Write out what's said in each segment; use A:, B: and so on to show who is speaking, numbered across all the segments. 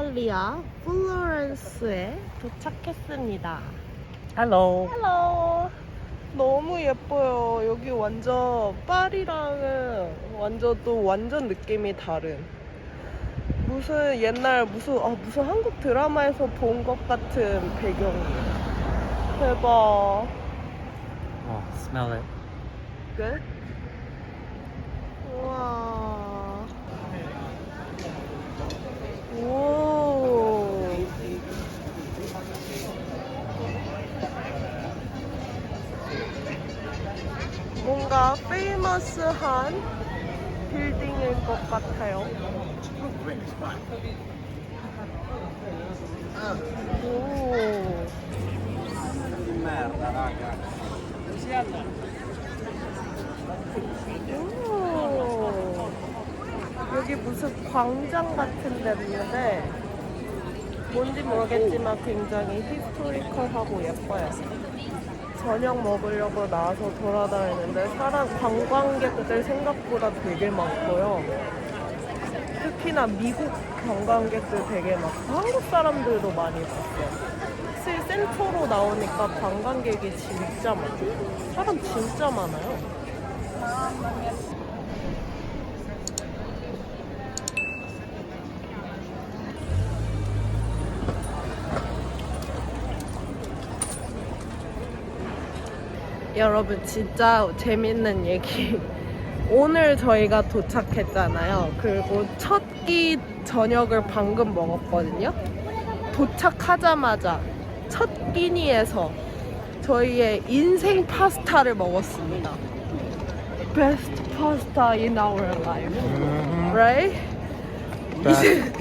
A: 이탈리아 플로렌스에 도착했습니다.
B: Hello.
A: 헬로. 너무 예뻐요. 여기 완전 파리랑은 완전 또 완전 느낌이 다른. 무슨 옛날 무슨 아 무슨 한국 드라마에서 본 것 같은 배경이에요. 대박.
B: Oh, smell it.
A: 끝. 우와. 오. 뭔가 페이머스한 빌딩일 것 같아요. 오. 오. 여기 무슨 광장 같은 데인데 뭔지 모르겠지만 굉장히 히스토리컬하고 예뻐요. 저녁 먹으려고 나와서 돌아다니는데 사람 관광객들 생각보다 되게 많고요. 특히나 미국 관광객들 되게 많고 한국 사람들도 많이 봤어요. 사실 센터로 나오니까 관광객이 진짜 많아요. 사람 진짜 많아요. 여러분 진짜 재밌는 얘기. 오늘 저희가 도착했잖아요. 그리고 첫 끼 저녁을 방금 먹었거든요. 도착하자마자 첫 끼니에서 저희의 인생 파스타를 먹었습니다. Best pasta in our life, right? 이제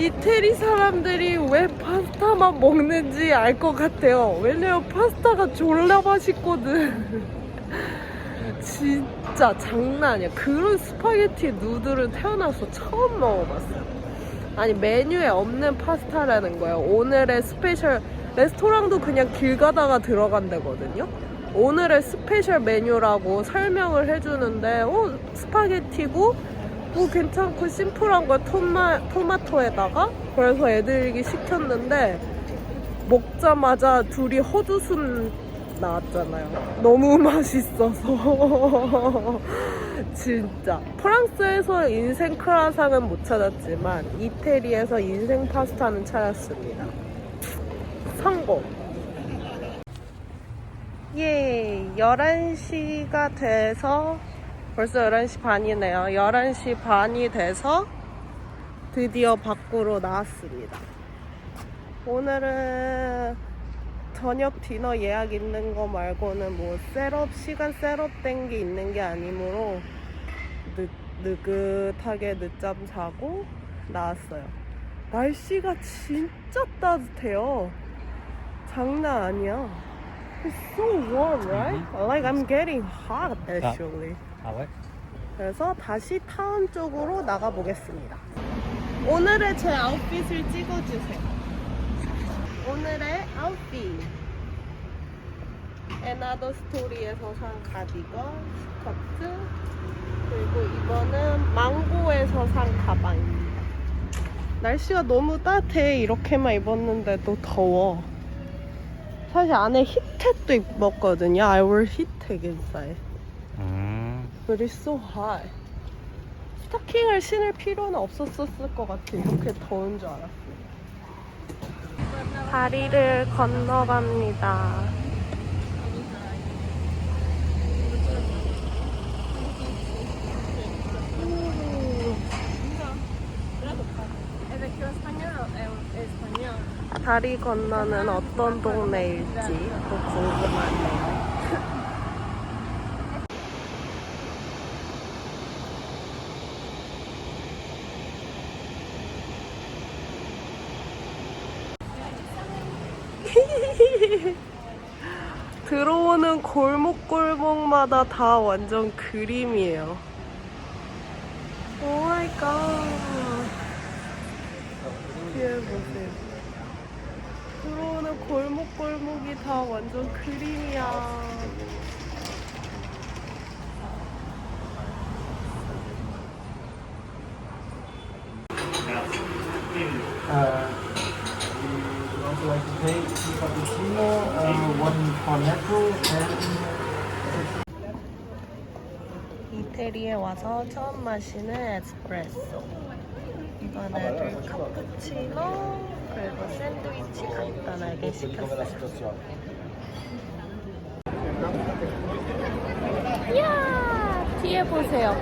A: 이태리 사람들이 왜 파스타만 먹는지 알 것 같아요. 왜냐면 파스타가 졸라 맛있거든. 진짜 장난 아니야. 그런 스파게티 누들은 태어나서 처음 먹어봤어요. 아니 메뉴에 없는 파스타라는 거예요. 오늘의 스페셜 레스토랑도 그냥 길 가다가 들어간 데거든요. 오늘의 스페셜 메뉴라고 설명을 해주는데 어 스파게티고 뭐 괜찮고 심플한 거 토마, 토마토에다가 그래서 애들이 시켰는데 먹자마자 둘이 헛웃음 나왔잖아요. 너무 맛있어서 진짜 프랑스에서 인생 크라상은 못 찾았지만 이태리에서 인생 파스타는 찾았습니다. 성공. 예, 11시가 돼서 벌써 11시 반이네요. 11시 반이 돼서 드디어 밖으로 나왔습니다. 오늘은 저녁 디너 예약 있는 거 말고는 뭐 셋업, 시간 셋업 된 게 있는 게 아니므로 느, 느긋하게 늦잠 자고 나왔어요. 날씨가 진짜 따뜻해요. 장난 아니야. It's so warm, right? Like I'm getting hot actually. 그래서 다시 타운 쪽으로 나가 보겠습니다. 오늘의 제 아웃핏을 찍어주세요. 오늘의 아웃핏. 에나더 스토리에서 산 가디건, 스커트, 그리고 이거는 망고에서 산 가방입니다. 날씨가 너무 따뜻해. 이렇게만 입었는데도 더워. 사실 안에 히트도 입었거든요. I wear heattech inside.
B: 음.
A: But it's so hot. 스타킹을 신을 필요는 없었을 것 같아. 이렇게 더운 줄 알았어. 다리를 건너갑니다. 다리 건너는 어떤 동네일지 또 궁금하네요. 들어 오는 골목골목마다 다 완전 그림이에요. 오 마이 갓. 뒤에 보세요. 들어오는 골목골목이 다 완전 그림이야.
C: Uh, would also like to two cappuccino, uh, one
A: 이태리에 와서 처음 마시는 에스프레소. 이건 애들 카푸치노 그리고 샌드위치 간단하게 시켰어요. 이야 뒤에 보세요.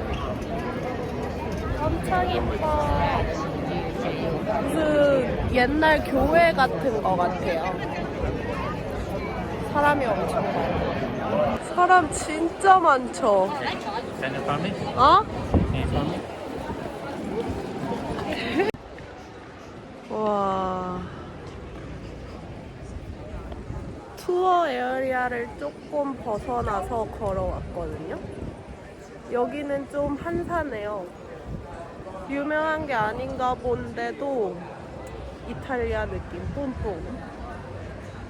A: 엄청 이뻐. 무슨 옛날 교회 같은 거 같아요. 사람이 엄청 많아. 사람 진짜 많죠. 어? 와. 투어 에어리아를 조금 벗어나서 걸어왔거든요. 여기는 좀 한산해요. 유명한 게 아닌가 본데도 이탈리아 느낌 뿜뿜.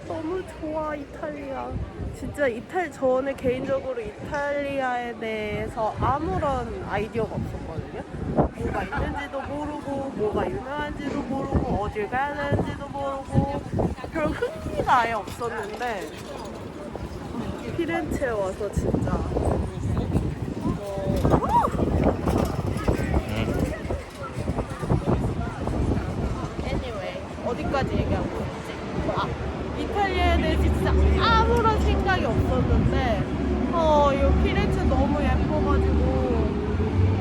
A: 너무 좋아 이탈리아. 진짜 이탈 저는 개인적으로 이탈리아에 대해서 아무런 아이디어가 없었거든요. 뭐가 있는지도 모르고 뭐가 유명한지도 모르고 어딜 가야 되는지도 모르고 별 흥미가 아예 없었는데 피렌체에 와서 진짜 어, anyway 어디까지 얘기하고 있지? 아 이탈리아에 대해 진짜 아무런 생각이 없었는데 어 이 피렌체 너무 예뻐가지고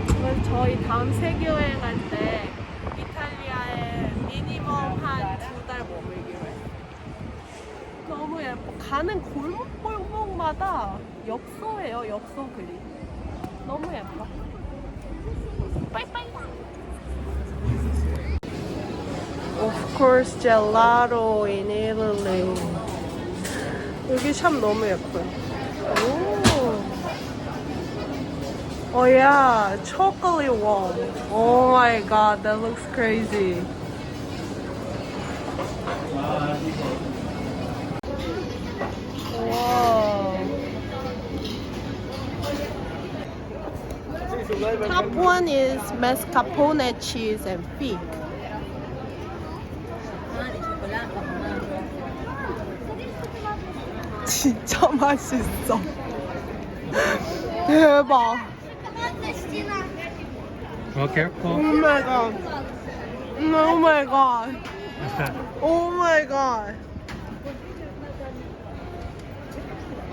A: 그래서 저희 다음 세계 여행 할 때 이탈리아에 미니멈 달 머물기로 했어요. 너무 예뻐. 가는 골목 골목마다 엽서예요. 엽서 그림. 너무 예뻐. 빠이빠이. Of course, gelato in Italy. 여기 샵 너무 예뻐요. 오. Oh yeah, chocolate wall. Oh my god, that looks crazy. one is mascarpone cheese and fig. 진짜 맛있어. 대박.
B: Oh, careful.
A: Oh my god. Oh my god. Oh my god.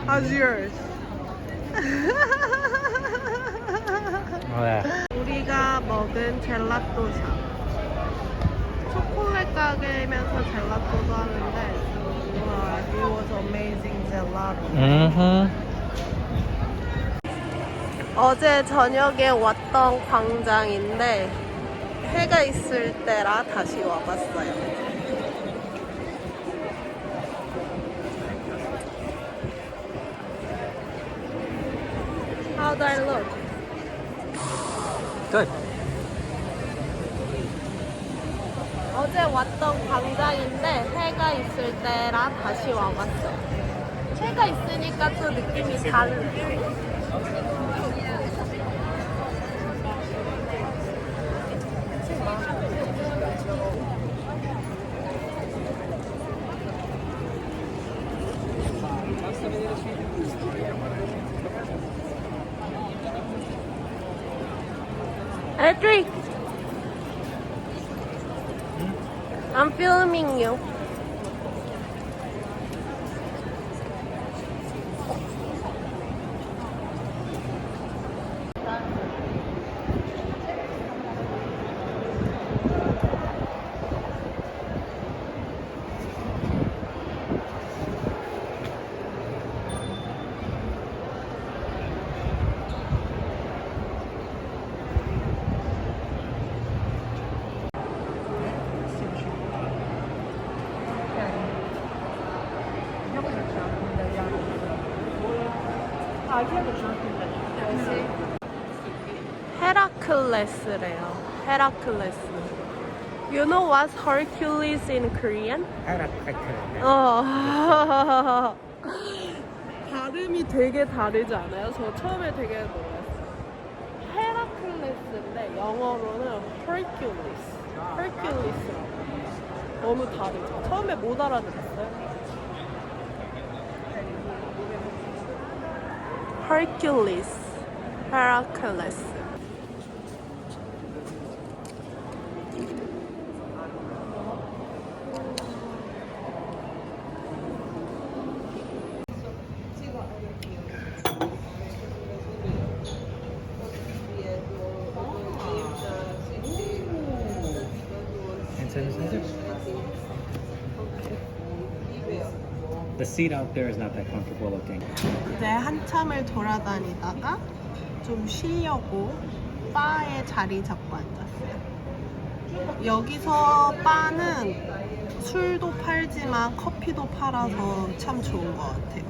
A: How's yours?
B: yeah.
A: 우리가 먹은 젤라또 샵. 초콜릿 가게면서 젤라또도 하는데, 와, it was amazing gelato.
B: Mm-hmm.
A: 어제 저녁에 왔던 광장인데, 해가 있을 때라 다시 와봤어요. How do I look?
B: Good.
A: 어제 왔던 광장인데 해가 있을 때라 다시 와봤어요. 해가 있으니까 또 느낌이 다르네 요. Edric, I'm filming you. 헤라클레스래요. 헤라클레스. You know what's Hercules in Korean? 어. 발음이 되게 다르지 않아요? 저 처음에 되게 놀랐어요. 헤라클레스인데 영어로는 Hercules. Hercules. 너무 다르죠. 처음에 못 알아들 었어요. Hercules, Hercules.
B: The seat out there is not that comfortable looking.
A: 이제 한참을 돌아다니다가 좀 쉬려고 바에 자리 잡고 앉았어요. 여기서 바는 술도 팔지만 커피도 팔아서 참 좋은 것 같아요.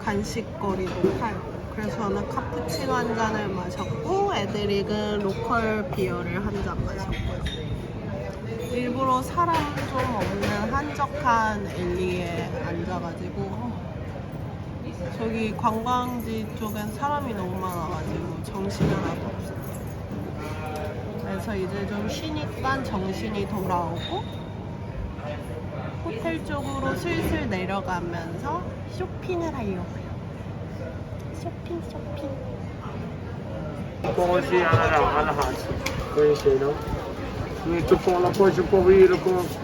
A: 간식거리도 팔고. 그래서 저는 카푸치노 한 잔을 마셨고 애드릭은 로컬 비어를 한 잔 마셨고요. 일부러 사람 좀 한적한 엘리에 앉아가지고 저기 관광지 쪽엔 사람이 너무 많아가지고 정신이 하나도 없어요. 그래서 이제 좀 쉬니까 정신이 돌아오고 호텔 쪽으로 슬슬 내려가면서 쇼핑을 하려고요. 쇼핑 쇼핑.
C: Anche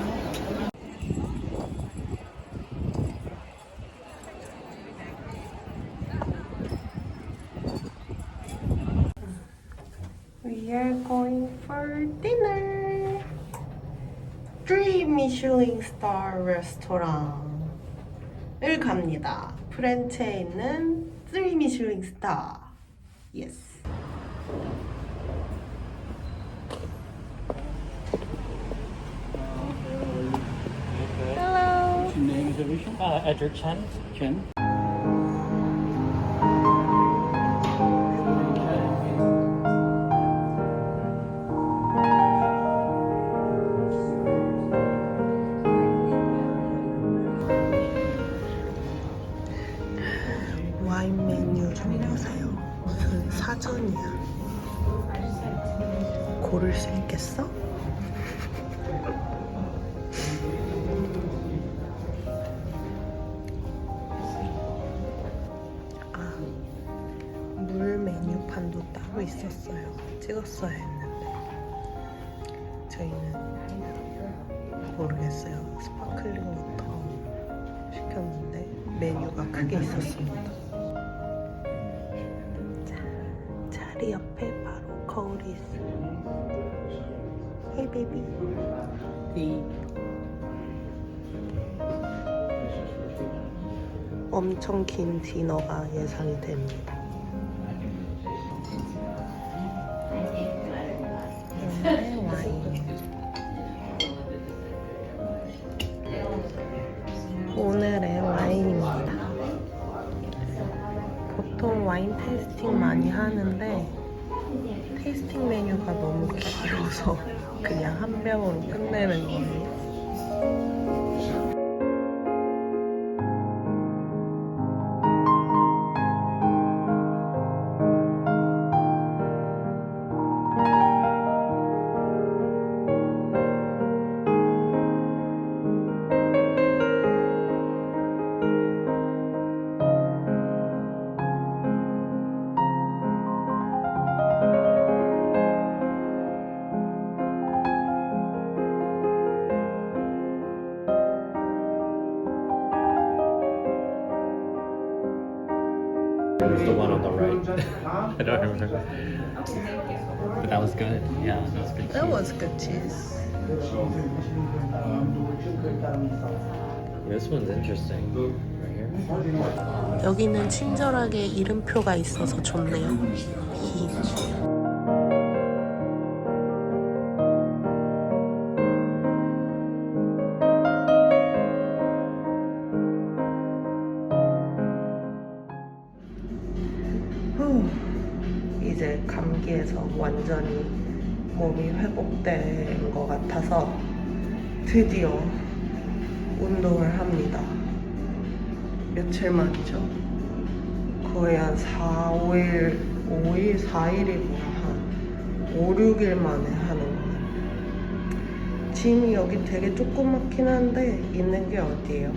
A: Star restaurant을 갑니다. 프렌체에 있는 Three Michelin star. Yes. Hello.
B: Your name is Avisha? Uh, Edric Chen. Chen.
A: 자리 옆에 바로 거울이 있어요. Hey baby. 엄청 긴 디너가 예상이 됩니다.
B: Don't remember. But that was good. Yeah, that was good.
A: That was good cheese.
B: This one's interesting. Right here.
A: 여기는 친절하게 이름표가 있어서 좋네요. 드디어 운동을 합니다. 며칠 만이죠. 거의 한 4, 5일, 5일, 4일이구나. 한 5, 6일 만에 하는 거예요. 짐이 여기 되게 조그맣긴 한데 있는 게 어디예요?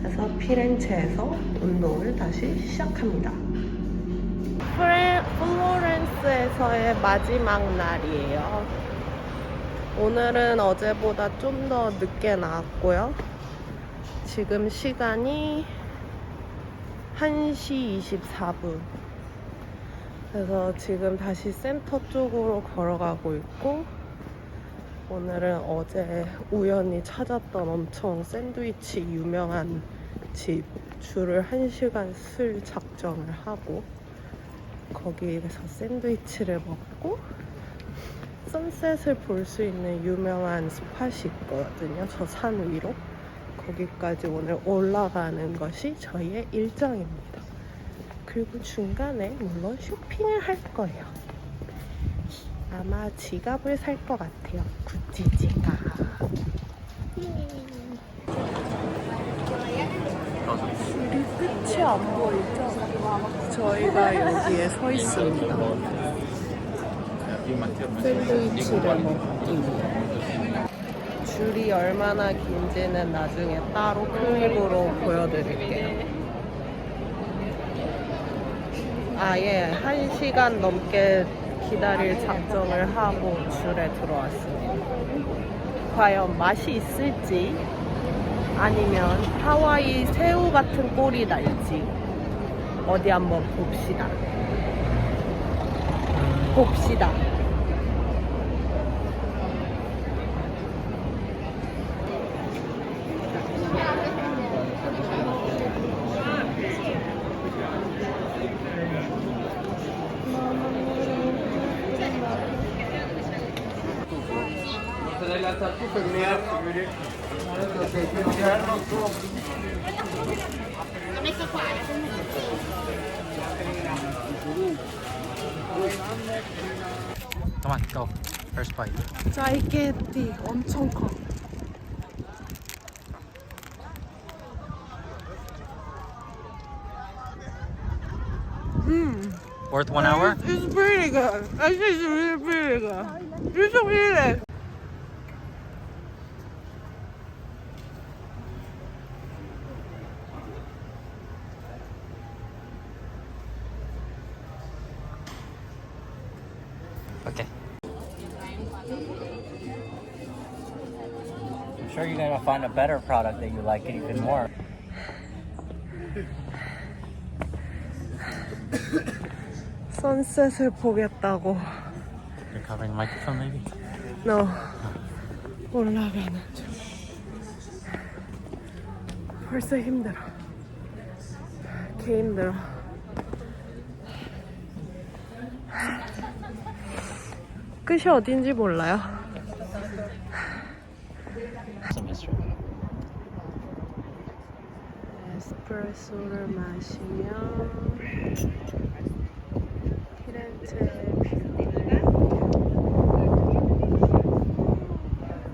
A: 그래서 피렌체에서 운동을 다시 시작합니다. 플로렌스에서의 마지막 날이에요. 오늘은 어제보다 좀 더 늦게 나왔고요. 지금 시간이 1시 24분. 그래서 지금 다시 센터 쪽으로 걸어가고 있고, 오늘은 어제 우연히 찾았던 엄청 샌드위치 유명한 집 줄을 1시간 쓸 작정을 하고, 거기에서 샌드위치를 먹고, 선셋을 볼 수 있는 유명한 스팟이 있거든요. 저 산 위로. 거기까지 오늘 올라가는 것이 저희의 일정입니다. 그리고 중간에 물론 쇼핑을 할 거예요. 아마 지갑을 살 것 같아요. 구찌 지갑. 줄이 끝이 안 보이죠? 저희가 여기에 서 있습니다. 위해. 줄이 얼마나 긴지는 나중에 따로 클립으로 보여드릴게요. 아예 1시간 넘게 기다릴 작정을 하고 줄에 들어왔습니다. 과연 맛이 있을지 아니면 하와이 새우 같은 꼴이 날지 어디 한번 봅시다. 봅시다.
B: Come on, go. First bite.
A: 짜이게티 엄청 커. 음,
B: Worth one hour?
A: it's pretty good. I think it's really pretty good. You should eat it.
B: Find a better product that you like it even more.
A: 선셋을 보겠다고.
B: You're covering the microphone, maybe?
A: 너 올라가는 중. 벌써 힘들어. 개 힘들어. 끝이 어딘지 몰라요.
B: Some history.
A: 에스프레소를 마시면 피렌체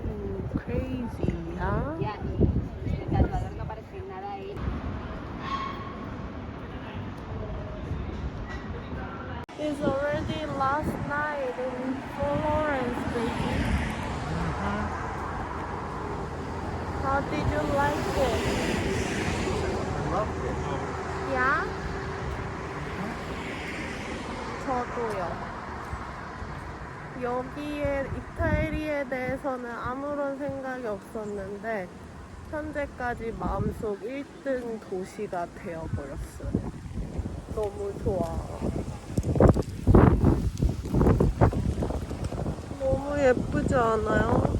A: 음, 크레이지야.
D: no aparece nada ahí.
A: It's already last night in Florence, baby. How did you like it? Yeah? 저도요. 여기에 이탈리에 대해서는 아무런 생각이 없었는데 현재까지 마음속 1등 도시가 되어버렸어요. 너무 좋아. 너무 예쁘지 않아요?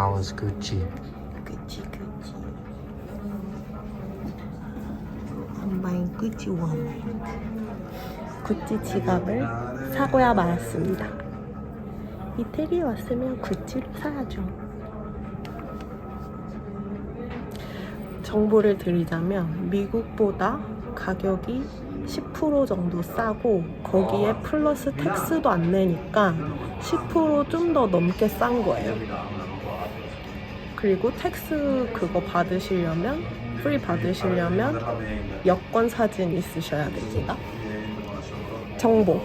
B: How was Gucci?
A: 그치 그치. I'm buying Gucci one. 구찌 지갑을 사고야 말았습니다. 이태리에 왔으면 구찌를 사야죠. 정보를 드리자면 미국보다 가격이 10% 정도 싸고 거기에 플러스 텍스도 안 내니까 10%좀 더 넘게 싼 거예요. 그리고 텍스 그거 받으시려면 프리 받으시려면 여권 사진 있으셔야 됩니다. 정보.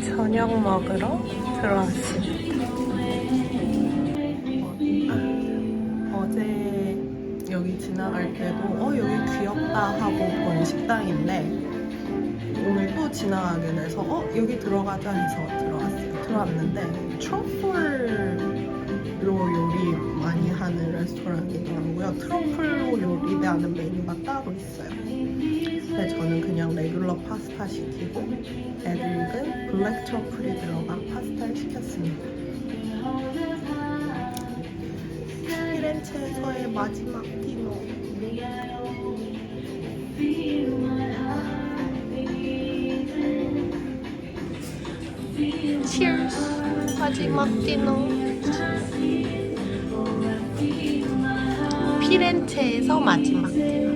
A: 저녁 먹으러 들어왔습니다. 여기 지나갈 때도 어 여기 귀엽다 하고 본 식당인데 오늘 또 지나가게 돼서 어 여기 들어가자 해서 들어왔어요. 들어왔는데 트러플로 요리 많이 하는 레스토랑이더라고요. 트러플로 요리하는 메뉴가 따로 있어요. 근데 저는 그냥 레귤러 파스타 시키고 애들은 블랙 트러플이 들어간 파스타를 시켰습니다. 피렌체에서의 마지막 디너. Cheers. 마지막 디너. 피렌체에서 마지막 디너.